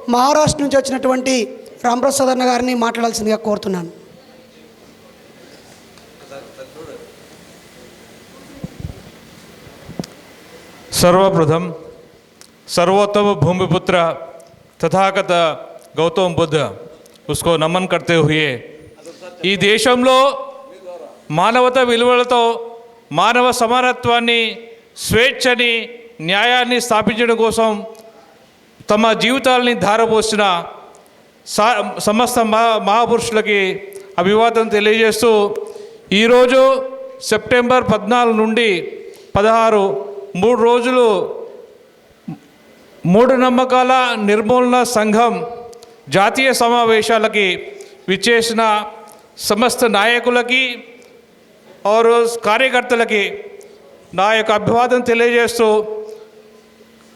మహారాష్ట్ర నుంచి వచ్చినటువంటి రాంప్రసాద్ అన్న గారిని మాట్లాడాల్సిందిగా కోరుతున్నాను सर्वप्रथम सर्वोत्तम भूमिपुत्र తథాగత గౌతమ్ బుద్ధ ఉస్కో నమన్ కర్తే హుయే ఈ దేశంలో మానవత విలువలతో మానవ సమానత్వాన్ని స్వేచ్ఛని న్యాయాన్ని స్థాపించడం కోసం తమ జీవితాలని ధారపోసిన సా సమస్త మహా మహాపురుషులకి అభివాదం తెలియజేస్తూ ఈరోజు సెప్టెంబర్ పద్నాలుగు నుండి పదహారు మూడు రోజులు మూఢనమ్మకాల నిర్మూలన సంఘం జాతీయ సమావేశాలకి విచ్చేసిన సమస్త నాయకులకి ఆరు కార్యకర్తలకి నా యొక్క అభివాదం తెలియజేస్తూ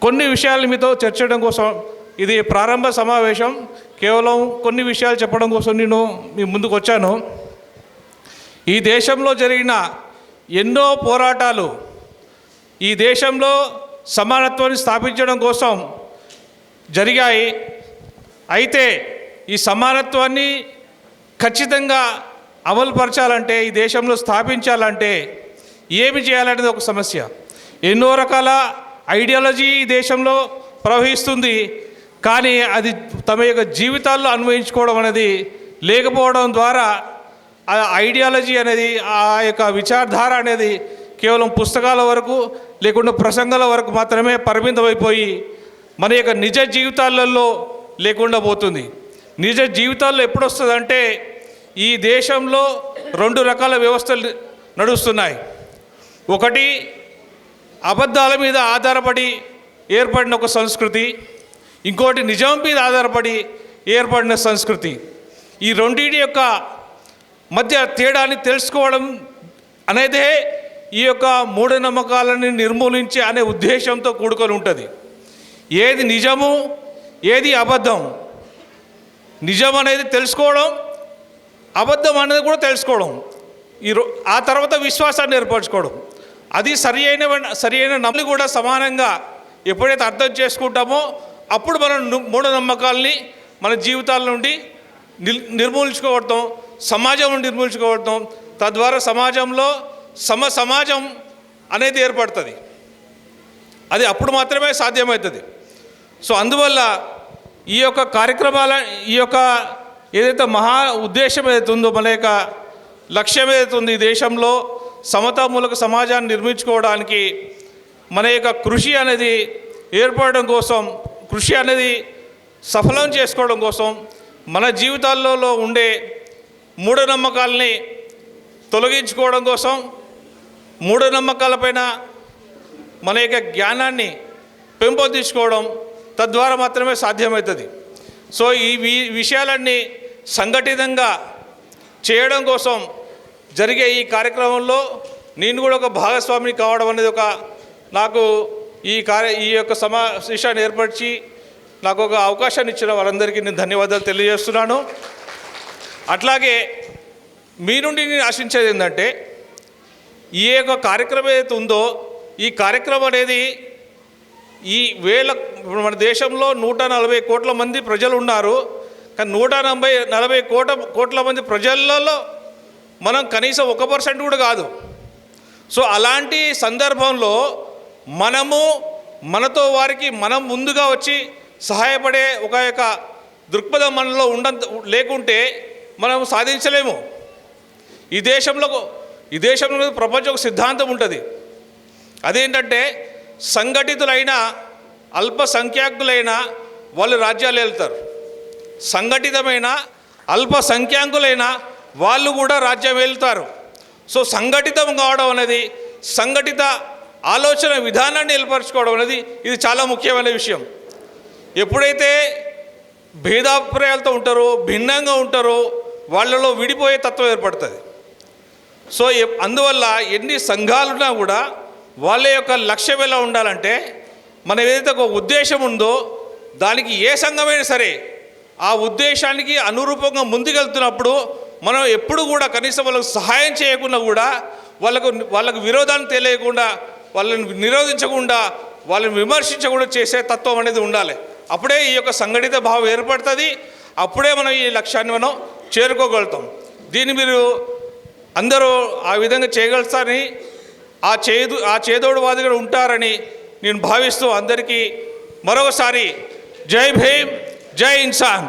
కొన్ని విషయాలు మీతో చర్చడం కోసం ఇది ప్రారంభ సమావేశం. కేవలం కొన్ని విషయాలు చెప్పడం కోసం నేను మీ ముందుకు వచ్చాను. ఈ దేశంలో జరిగిన ఎన్నో పోరాటాలు ఈ దేశంలో సమానత్వాన్ని స్థాపించడం కోసం జరిగాయి. అయితే ఈ సమానత్వాన్ని ఖచ్చితంగా అమలుపరచాలంటే ఈ దేశంలో స్థాపించాలంటే ఏమి చేయాలనేది ఒక సమస్య. ఎన్నో రకాల ఐడియాలజీ ఈ దేశంలో ప్రవహిస్తుంది కానీ అది తమ యొక్క జీవితాల్లో అన్వయించుకోవడం అనేది లేకపోవడం ద్వారా ఆ ఐడియాలజీ అనేది ఆ యొక్క విచారధార అనేది కేవలం పుస్తకాల వరకు లేకుండా ప్రసంగాల వరకు మాత్రమే పరిమితమైపోయి మన యొక్క నిజ జీవితాలలో లేకుండా పోతుంది. నిజ జీవితాల్లో ఎప్పుడు వస్తుందంటే ఈ దేశంలో రెండు రకాల వ్యవస్థలు నడుస్తున్నాయి. ఒకటి అబద్ధాల మీద ఆధారపడి ఏర్పడిన ఒక సంస్కృతి ఇంకోటి నిజం మీద ఆధారపడి ఏర్పడిన సంస్కృతి. ఈ రెండింటి యొక్క మధ్య తేడాని తెలుసుకోవడం అనేదే ఈ యొక్క మూఢనమ్మకాలని నిర్మూలించే అనే ఉద్దేశంతో కూడుకొని ఉంటుంది. ఏది నిజము ఏది అబద్ధం? నిజం అనేది తెలుసుకోవడం అబద్ధం అనేది కూడా తెలుసుకోవడం. ఈ రో- ఆ తర్వాత విశ్వాసాన్ని ఏర్పరచుకోవడం. అది సరి అయిన సరి అయిన నమ్మని కూడా సమానంగా ఎప్పుడైతే అర్థం చేసుకుంటామో అప్పుడు మనం ను- మూఢనమ్మకాల్ని మన జీవితాల నుండి నిర్మూలించుకోవడం సమాజం నుండి నిర్మూలించుకోవడం తద్వారా సమాజంలో సమ సమాజం అనేది ఏర్పడుతుంది. అది అప్పుడు మాత్రమే సాధ్యమవుతుంది. సో అందువల్ల ఈ యొక్క కార్యక్రమాల ఈ యొక్క ఏదైతే మహా ఉద్దేశం ఏదైతే ఉందో మన యొక్క లక్ష్యం ఏదైతే ఉంది ఈ దేశంలో సమతామూలక సమాజాన్ని నిర్మించుకోవడానికి మన యొక్క కృషి అనేది ఏర్పడడం కోసం కృషి అనేది సఫలం చేసుకోవడం కోసం మన జీవితాల్లో ఉండే మూఢనమ్మకాలని తొలగించుకోవడం కోసం మూఢనమ్మకాలపైన మన యొక్క జ్ఞానాన్ని పెంపొందించుకోవడం తద్వారా మాత్రమే సాధ్యమవుతుంది. సో ఈ విషయాలన్నీ సంఘటితంగా చేయడం కోసం జరిగే ఈ కార్యక్రమంలో నేను కూడా ఒక భాగస్వామిని కావడం అనేది ఒక నాకు ఈ కార్య ఈ యొక్క సమావేశాన్ని ఏర్పరిచి నాకు ఒక అవకాశాన్ని ఇచ్చిన వారందరికీ నేను ధన్యవాదాలు తెలియజేస్తున్నాను. అట్లాగే మీ నుండి నేను ఆశించేది ఏంటంటే ఈ యొక్క కార్యక్రమం ఏదైతే ఉందో ఈ కార్యక్రమం అనేది ఈ వేల మన దేశంలో నూట నలభై కోట్ల మంది ప్రజలు ఉన్నారు. కానీ నూట నలభై నలభై కోట కోట్ల మంది ప్రజలలో మనం కనీసం ఒక పర్సెంట్ కూడా కాదు. సో అలాంటి సందర్భంలో మనము మనతో వారికి మనం ముందుగా వచ్చి సహాయపడే ఒక యొక్క దృక్పథం మనలో ఉండ లేకుంటే మనం సాధించలేము. ఈ దేశంలో ఈ దేశంలో ప్రపంచం ఒక సిద్ధాంతం ఉంటుంది. అదేంటంటే సంఘటితులైన అల్పసంఖ్యాకులైన వాళ్ళు రాజ్యాలు వెళ్తారు సంఘటితమైన అల్పసంఖ్యాకులైన వాళ్ళు కూడా రాజ్యం వెళ్తారు సో సంఘటితం కావడం అనేది సంఘటిత ఆలోచన విధానాన్ని ఏర్పరచుకోవడం అనేది ఇది చాలా ముఖ్యమైన విషయం. ఎప్పుడైతే భేదాభిప్రాయాలతో ఉంటారో భిన్నంగా ఉంటారో వాళ్ళలో విడిపోయే తత్వం ఏర్పడుతుంది. సో అందువల్ల ఎన్ని సంఘాలున్నా కూడా వాళ్ళ యొక్క లక్ష్యం ఎలా ఉండాలంటే మనం ఏదైతే ఒక ఉద్దేశం ఉందో దానికి ఏ సంఘమైనా సరే ఆ ఉద్దేశానికి అనురూపంగా ముందుకెళ్తున్నప్పుడు మనం ఎప్పుడు కూడా కనీసం వాళ్ళకు సహాయం చేయకుండా కూడా వాళ్ళకు వాళ్ళకు విరోధాన్ని తెలియకుండా వాళ్ళని నిరోధించకుండా వాళ్ళని విమర్శించకుండా చేసే తత్వం అనేది ఉండాలి. అప్పుడే ఈ యొక్క సంఘటిత భావం ఏర్పడుతుంది. అప్పుడే మనం ఈ లక్ష్యాన్ని మనం చేరుకోగలుగుతాం. దీన్ని మీరు అందరూ ఆ విధంగా చేయగలుగుతారని ఆ చేదు ఆ చేదోడు వాదిగా ఉంటారని నేను భావిస్తూ అందరికీ మరొకసారి జై భీమ్ జై ఇన్సాన్.